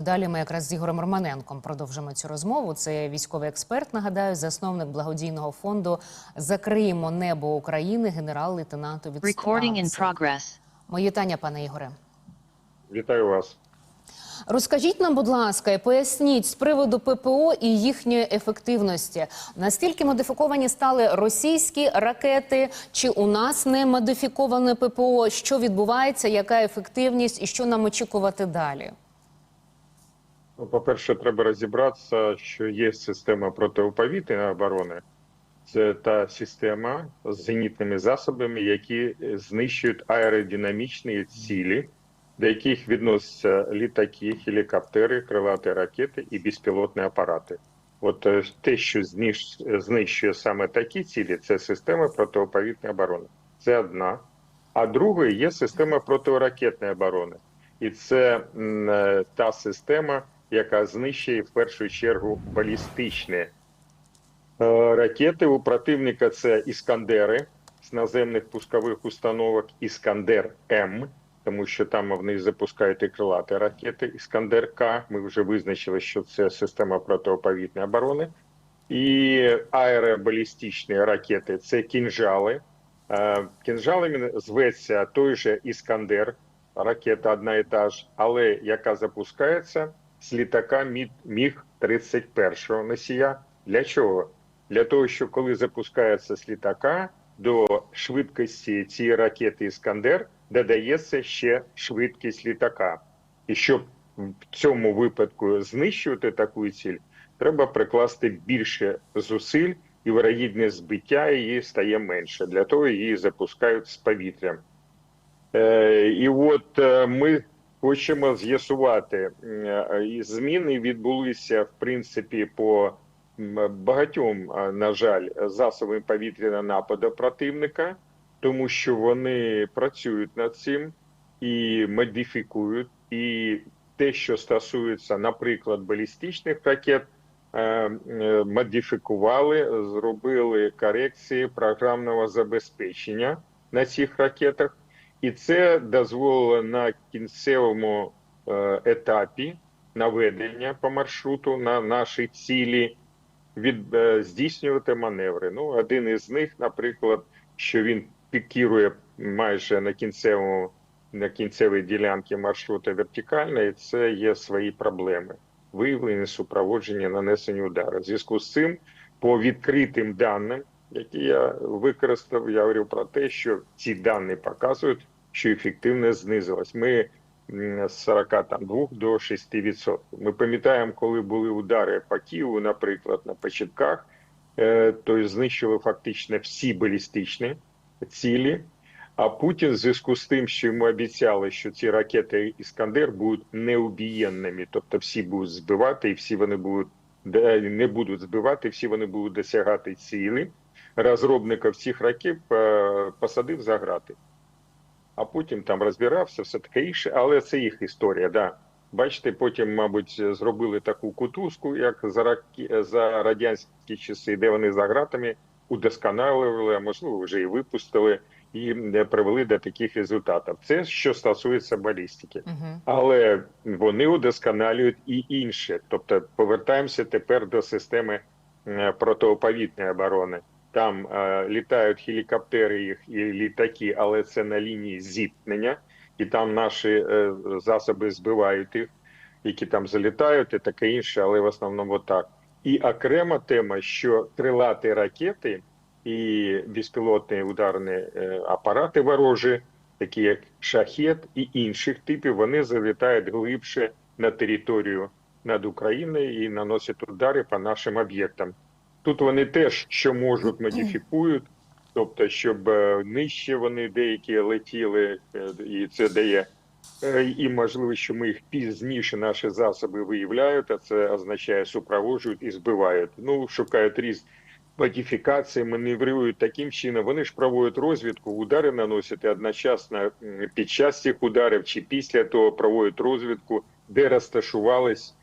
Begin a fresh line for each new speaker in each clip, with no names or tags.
Далі ми якраз з Ігорем Романенком продовжимо цю розмову. Це військовий експерт. Нагадаю, засновник благодійного фонду Закриємо небо України, генерал-лейтенант у
Recording in progress.
Мої вітання, пане Ігоре.
Вітаю вас.
Розкажіть нам, будь ласка, і поясніть з приводу ППО і їхньої ефективності. Наскільки модифіковані стали російські ракети? Чи у нас не модифіковане ППО? Що відбувається? Яка ефективність і що нам очікувати далі?
Ну, По-перше, треба розібратися, що є система протиповітряної оборони. Це та система з зенітними засобами, які знищують аеродинамічні цілі, до яких відносяться літаки, гелікоптери, крилаті ракети і безпілотні апарати. От е, те, що знищує саме такі цілі, це система протиповітряної оборони. Це одна. А другою є система протиракетної оборони. І це е, та система, яка знищує в першу чергу балістичні е, ракети. У противника це іскандери з наземних пускових установок, іскандер М, тому що там вони запускають і крилаті ракети. Іскандер К. Ми вже визначили, що це система протиповітряної оборони. І аеробалістичні ракети це кінжали. Е, Кінжалами зветься той же Іскандер, ракета одна і та ж, але яка запускається з літака Мі- Міг-31 носія. Для чого? Для того, що коли запускається з літака, до швидкості цієї ракети Іскандер додається ще швидкість літака. І щоб в цьому випадку знищувати таку ціль, треба прикласти більше зусиль, і вирогідне збиття її стає менше. Для того її запускають з повітря. Е, і от е, ми хочемо з'ясувати, е, зміни відбулися в принципі по багатьом, на жаль, засобам повітряного нападу противника, тому що вони працюють над цим і модифікують. І те, що стосується, наприклад, балістичних ракет, е, е, модифікували, зробили корекції програмного забезпечення на цих ракетах. І це дозволило на кінцевому е, етапі наведення по маршруту на наші цілі від е, здійснювати маневри. Ну, один із них, наприклад, що він пікірує майже на кінцевому на кінцевій ділянці маршруту вертикально, і це є свої проблеми. Виявлення, супроводження, нанесення удару. В зв'язку з цим, по відкритим даним, які я використав, я говорю про те, що ці дані показують, що ефективність знизилась. Ми з 42 до 6%. Ми пам'ятаємо, коли були удари по Києву, наприклад, на початках, е, то знищили фактично всі балістичні цілі. А Путін, в зв'язку з тим, що йому обіцяли, що ці ракети Іскандер будуть неубієнними, тобто всі будуть збивати, і всі вони будуть не будуть збивати, всі вони будуть досягати цілі. Розробника всіх ракет е, посадив за грати. А потім там розбирався, все таке інше, але це їх історія. Да. Бачите, потім, мабуть, зробили таку кутузку, як за ракі... за радянські часи, де вони за гратами удосконалювали, а можливо, вже і випустили, і привели до таких результатів. Це що стосується балістики.
Угу.
Але вони удосконалюють і інше. Тобто повертаємося тепер до системи протиповітряної оборони. Там е, літають гелікоптери їх і літаки, але це на лінії зіткнення, і там наші е, засоби збивають їх, які там залітають, і таке інше, але в основному так. І окрема тема, що крилаті ракети і безпілотні ударні е, апарати ворожі, такі як шахет і інших типів, вони залітають глибше на територію над Україною і наносять удари по нашим об'єктам. Тут вони теж що можуть модифікують, тобто, щоб е, нижче вони деякі летіли, е, і це дає е, і можливо, що ми їх пізніше наші засоби виявляють, а це означає супроводжують і збивають. Ну шукають різ модифікації, маневрують таким чином. Вони ж проводять розвідку, удари наносять одночасно під час цих ударів чи після того проводять розвідку, де розташувались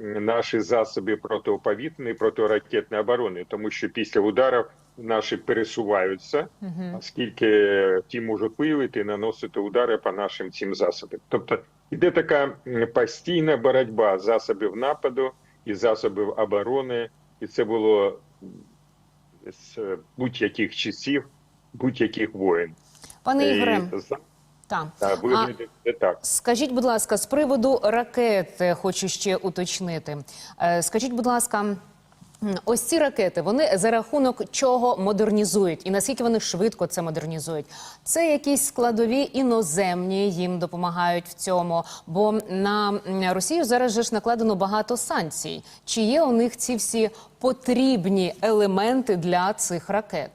наші засоби протиповітряної, протиракетної оборони, тому що після ударів наші пересуваються, оскільки ті можуть виявити і наносити удари по нашим цим засобам. Тобто йде така постійна боротьба засобів нападу і засобів оборони, і це було з будь-яких часів, будь-яких воєн.
Пане Ігоре, Так.
та, виглядає так.
Скажіть, будь ласка, з приводу ракет хочу ще уточнити. Е, Скажіть, будь ласка, ось ці ракети вони за рахунок чого модернізують, і наскільки вони швидко це модернізують? Це якісь складові іноземні їм допомагають в цьому. Бо на Росію зараз же ж накладено багато санкцій. Чи є у них ці всі потрібні елементи для цих ракет?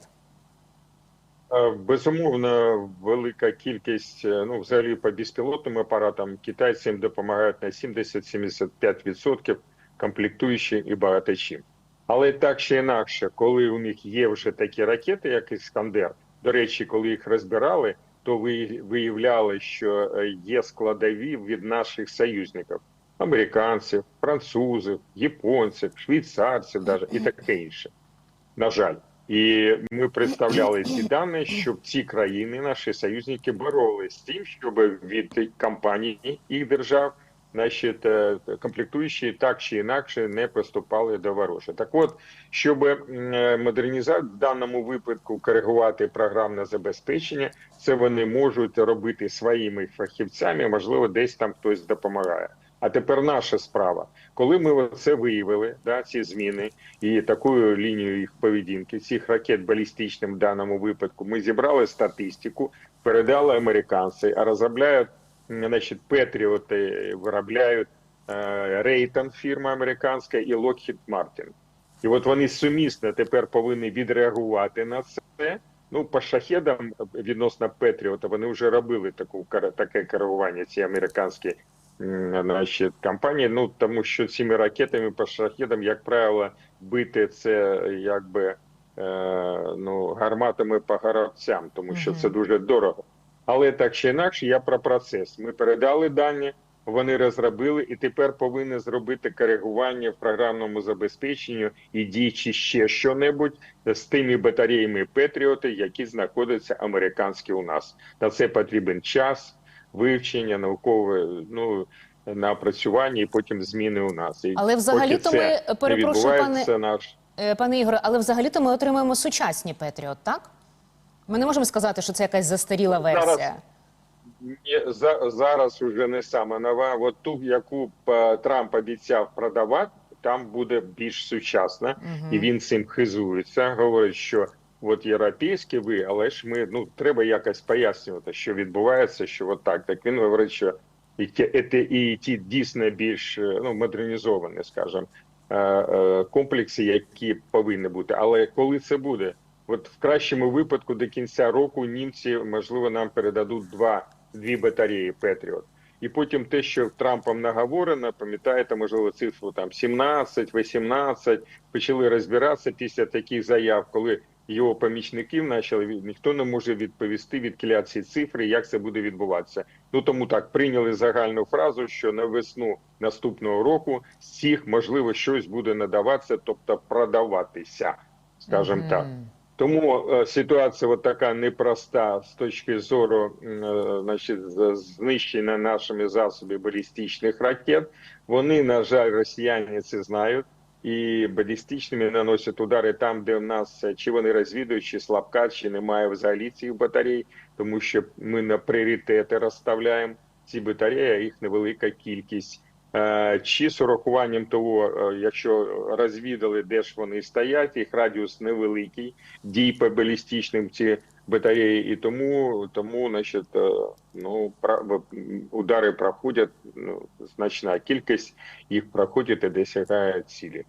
Е, Безумовно, велика кількість, е, ну, взагалі по безпілотним апаратам китайці їм допомагають на 70-75% комплектуючі і багато чим. Але так чи інакше, коли у них є вже такі ракети, як Іскандер, до речі, коли їх розбирали, то ви- виявляли, що е, є складові від наших союзників: американців, французів, японців, швейцарців, даже, і таке інше. На жаль. І ми представляли ці дані, щоб ці країни, наші союзники, боролись з тим, щоб від компаній їх держав, значить, е, комплектуючі так чи інакше не поступали до ворожа. Так от, щоб модернізувати в даному випадку коригувати програмне забезпечення, це вони можуть робити своїми фахівцями, можливо, десь там хтось допомагає. А тепер наша справа, коли ми це виявили, да, ці зміни і такою лінією їх поведінки, цих ракет балістичним в даному випадку, ми зібрали статистику, передали американці, а розробляють, значить, Петріоти виробляють е, Рейтон, фірма американська, і Lockheed Martin. І от вони сумісно тепер повинні відреагувати на це. Ну, по шахедам відносно Петріота вони вже робили таку таке керування, ці американські значить, компанії. Ну тому що цими ракетами по шахедам, як правило, бити це якби е, ну гарматами по горобцям, тому що це дуже дорого. Але так чи інакше, я про процес. Ми передали дані, вони розробили і тепер повинні зробити коригування в програмному забезпеченні і діючи ще що-небудь з тими батареями Петріоти, які знаходяться американські у нас. На це потрібен час, вивчення, наукове ну напрацювання і потім зміни у нас. І
Але взагалі-то ми, перепрошую, пане-
наш
Е, Пане Ігоре, але взагалі-то ми отримуємо сучасні Петріот, так? Ми не можемо сказати, що це якась застаріла
Зараз-
версія.
Ні, за, зараз уже не саме нова. От ту, яку е, Трамп обіцяв продавати, там буде більш сучасна, і він цим хизується. Говорить, що от європейські ви, але ж ми ну треба якось пояснювати, що відбувається, що от так. Так він говорить, що і ті, дійсно більш е, ну модернізовані, скажімо, е, е, комплекси, які повинні бути. Але коли це буде? От в кращому випадку до кінця року німці можливо нам передадуть два дві батареї Петріот. І потім те, що Трампом наговорено, пам'ятаєте, можливо, цифру там 17, 18, почали розбиратися після таких заяв, коли його помічників почали від- ніхто не може відповісти від ці цифри, як це буде відбуватися. Ну тому так прийняли загальну фразу, що на весну наступного року з цих можливо щось буде надаватися, тобто продаватися, скажімо так. Тому е, ситуація от така непроста з точки зору е, значить, знищення нашими засобами балістичних ракет. Вони, на жаль, росіяни це знають. І балістичними наносять удари там, де в нас е, чи вони розвідують, чи слабка, чи немає взагалі цих батарей, тому що ми на пріоритети розставляємо ці батареї, а їх невелика кількість. Е, Чи з урахуванням того, е, якщо розвідали, де ж вони стоять, їх радіус невеликий, дій по балістичним ці батареї, і тому, тому значить, е, ну, удари проходять, ну, значна кількість їх проходить і досягає цілі.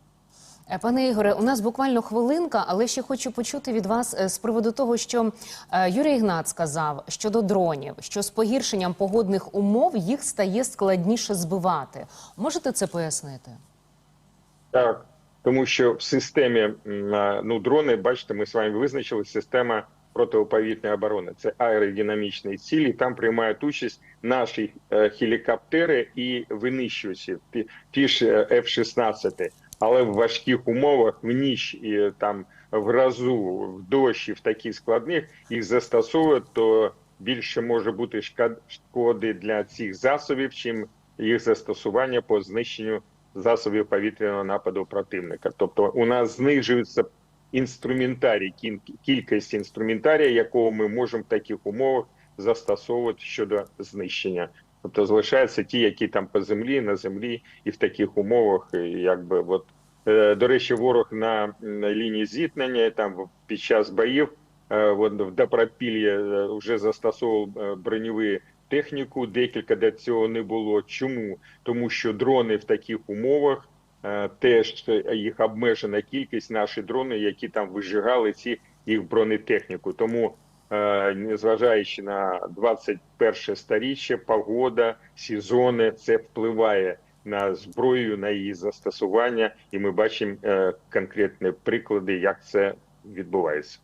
Е, Пане Ігоре, у нас буквально хвилинка, але ще хочу почути від вас е, з приводу того, що е, Юрій Ігнат сказав щодо дронів, що з погіршенням погодних умов їх стає складніше збивати. Можете це пояснити?
Так, тому що в системі ну дрони, бачите, ми з вами визначили система протиповітряної оборони. Це аеродинамічні цілі. Там приймають участь наші е, гелікоптери і винищувачі, ті, ж е, F-16. Але в важких умовах в ніч і там в грозу, в дощ і в таких складних їх застосовують, то більше може бути шкоди для цих засобів, чим їх застосування по знищенню засобів повітряного нападу противника. Тобто у нас знижується інструментарій, кількість інструментарія, якого ми можемо в таких умовах застосовувати щодо знищення. Тобто залишаються ті, які там по землі, на землі, і в таких умовах, і якби от е, до речі, ворог на, лінії зіткнення там під час боїв е, от, в Добропіллі е, вже застосовував е, броньові техніку. Декілька до цього не було. Чому? Тому що дрони в таких умовах е, теж їх обмежена кількість. Наші дрони, які там вижигали ці їх бронетехніку. Тому е, незважаючи на 21 сторіччя, погода, сезони, це впливає на зброю, на її застосування, і ми бачимо е, конкретні приклади, як це відбувається.